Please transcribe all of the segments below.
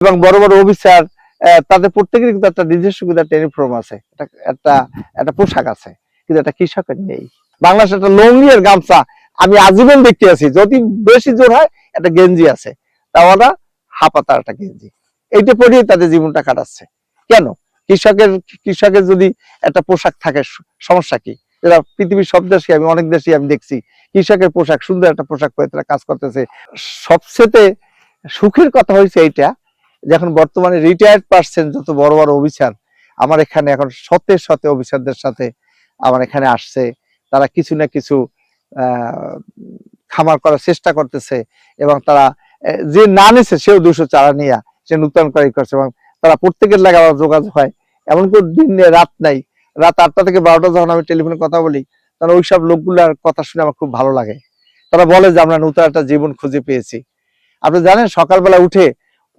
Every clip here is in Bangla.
এবং বড় বড় অফিসার তাদের প্রত্যেকেরই কিন্তু একটা নিজস্ব কিন্তু একটা ইউনিফর্ম আছে। একটা একটা পোশাক আছে, কিন্তু একটা কৃষকের নেই। বাংলাদেশে একটা আর গামছা আমি আজীবন দেখতে আছি। যদি বেশি জোর হয়, একটা গেঞ্জি আছে। তাও ওরা হাপাতার একটা গেঞ্জি। এইটা পরিয়ে তাদের জীবনটা কাটাচ্ছে। কেন? কৃষকের কৃষকের যদি একটা পোশাক থাকে সমস্যা কি? এরা পৃথিবীর সব দেশে আমি, অনেক দেশে আমি দেখছি, কৃষকের পোশাক, সুন্দর একটা পোশাক পরে তারা কাজ করতেছে। সবচেয়ে সুখের কথা হয়েছে এইটা যখন বর্তমানে রিটায়ার্ড পার্সন যত বড় বড় অফিসার আমার এখানে এখন শতে শতে অফিসারদের সাথে আমার এখানে আসছে। তারা কিছু না কিছু খামার করার চেষ্টা করতেছে এবং তারা যে না নিছে সেও দুশো চারা নিয়ে, সে নূতন করে করছে এবং তারা প্রত্যেকের লাগে আমার যোগাযোগ হয়। এমন কোন দিন রাত নাই। রাত আটটা থেকে বারোটা যখন আমি টেলিফোনে কথা বলি, তখন ওইসব লোকগুলার কথা শুনে আমার খুব ভালো লাগে। তারা বলে যে আমরা নতুন একটা জীবন খুঁজে পেয়েছি। আপনি জানেন সকালবেলা উঠে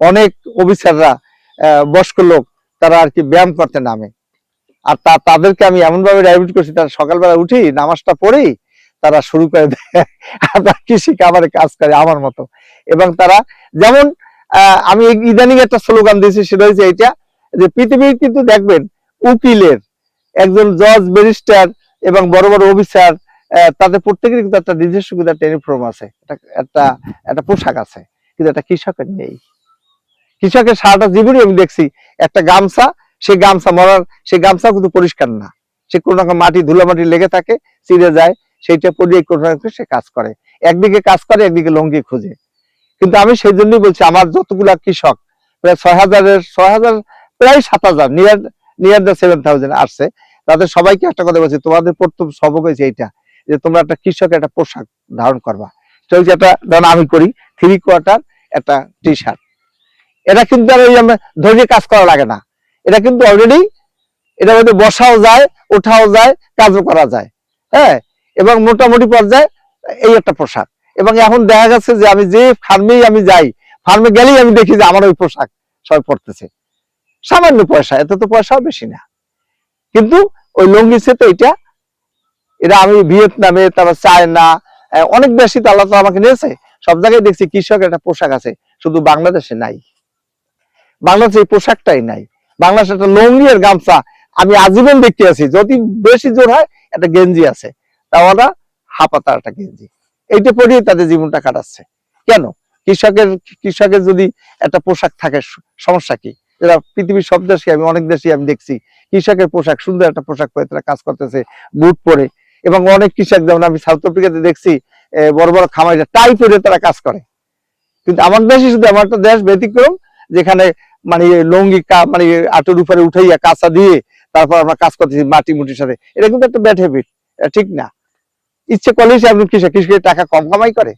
অনেক অফিসাররা বয়স্ক লোক, তারা আর কি ব্যায়াম করতে নামে। আর তা, তাদেরকে আমি এমন ভাবে ডাইভিট করছি, তারা সকালবেলা উঠি, নামাজটা পড়েই তারা শুরু করে দেয়। কৃষি খাবারে কাজ করে আমার মতো। এবং তারা যেমন আমি ইদানিং একটা স্লোগান দিয়েছি, সেটা হচ্ছে এইটা, যে পৃথিবীর কিন্তু দেখবেন, উকিলের, একজন জজ, ব্যারিস্টার এবং বড় বড় অফিসার তাদের প্রত্যেকেরই কিন্তু একটা নিজস্ব কিন্তু একটা ইউনিফর্ম আছে। একটা একটা পোশাক আছে, কিন্তু একটা কৃষকের নেই। কৃষকের সারাটা জীবনই আমি দেখছি, একটা গামছা, সেই গামছা মরার, সেই গামছা কিন্তু পরিষ্কার না। সে কোনো রকম মাটি ধুলো মাটি লেগে থাকে চিড়ে যায়, সেইটা পরিয়ে কোনো রকম সে কাজ করে। একদিকে কাজ করে, একদিকে লঙ্গি খুঁজে। কিন্তু আমি সেই জন্যই বলছি, আমার যতগুলা কৃষক, প্রায় ছয় হাজারের, ছয় হাজার, প্রায় সাত হাজার near near the seven thousand আসছে, তাদের সবাইকে একটা কথা বলছি, তোমাদের প্রথম সবক হয়েছে এইটা, যে তোমরা একটা কৃষক একটা পোশাক ধারণ করবা। হচ্ছে একটা ধরুন আমি করি থ্রি কোয়ার্টার একটা টি শার্ট এটা কিন্তু আর ওই আমরা ধরে কাজ করা লাগে না। এটা কিন্তু অলরেডি এটা মধ্যে বসাও যায়, ওঠাও যায়, কাজও করা যায়। হ্যাঁ? এবং মোটামুটি পর্যায়ে এই একটা পোশাক। এবং এখন দেখা যাচ্ছে যে আমি যে ফার্মেই আমি যাই ফার্মে গেলেই আমি দেখি যে আমার ওই পোশাক সবাই পড়তেছে সামান্য পয়সা, এত তো পয়সাও বেশি না। কিন্তু ওই লঙ্গি তো এটা এটা আমি ভিয়েতনামে, তারপর চায়না অনেক দেশই তো আল্লাহ আমাকে নিয়েছে। সব জায়গায় দেখছি কৃষক একটা পোশাক আছে, শুধু বাংলাদেশে নাই। বাংলাদেশে এই পোশাকটাই নাই। বাংলাদেশে একটা লঙ্গি আর গামছা আমি আজীবন দেখতে আছি। যদি বেশি জোর হয়, একটা গেঞ্জি আছে। তাও ওরা হাপাতার একটা গেঞ্জি। এইটা পরিয়ে তাদের জীবনটা কাটাচ্ছে। কেন? কৃষকের কৃষকের যদি একটা পোশাক থাকে সমস্যা কি? এরা পৃথিবীর সব দেশে, আমি অনেক দেশে আমি দেখছি, কৃষকের পোশাক, সুন্দর একটা পোশাক পরে তারা কাজ করতেছে, বুট পরে। এবং অনেক কৃষক, যেমন আমি সাউথ আফ্রিকাতে দেখছি বড় বড় খামারিরা টাই পরে তারা কাজ করে। কিন্তু আমার দেশে শুধু আমার একটা দেশ ব্যতিক্রম, যেখানে মানে লঙ্গি মানে আটোর উপরে উঠাইয়া কাঁচা দিয়ে তারপর আমরা কাজ করতেছি মাটি মুটির সাথে। এটা কিন্তু একটা ব্যাড হ্যাবিট ঠিক না। ইচ্ছে করলেই সে একজন কৃষক, কৃষকের টাকা কম কামাই করে।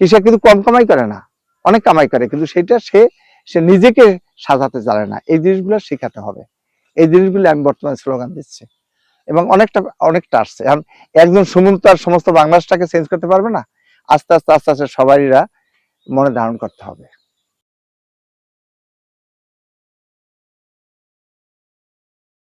কৃষক কিন্তু কম কামাই করে না, অনেক কামাই করে, কিন্তু সেটা সে সে নিজেকে সাজাতে জানে না। এই জিনিসগুলো শেখাতে হবে। এই জিনিসগুলো আমি বর্তমানে স্লোগান দিচ্ছি। এবং অনেকটা অনেকটা আসছে। এখন একজন সুমন্ত আর সমস্ত বাংলাদেশটাকে চেঞ্জ করতে পারবে না? আস্তে আস্তে আস্তে আস্তে সবাইরা মনে ধারণ করতে হবে।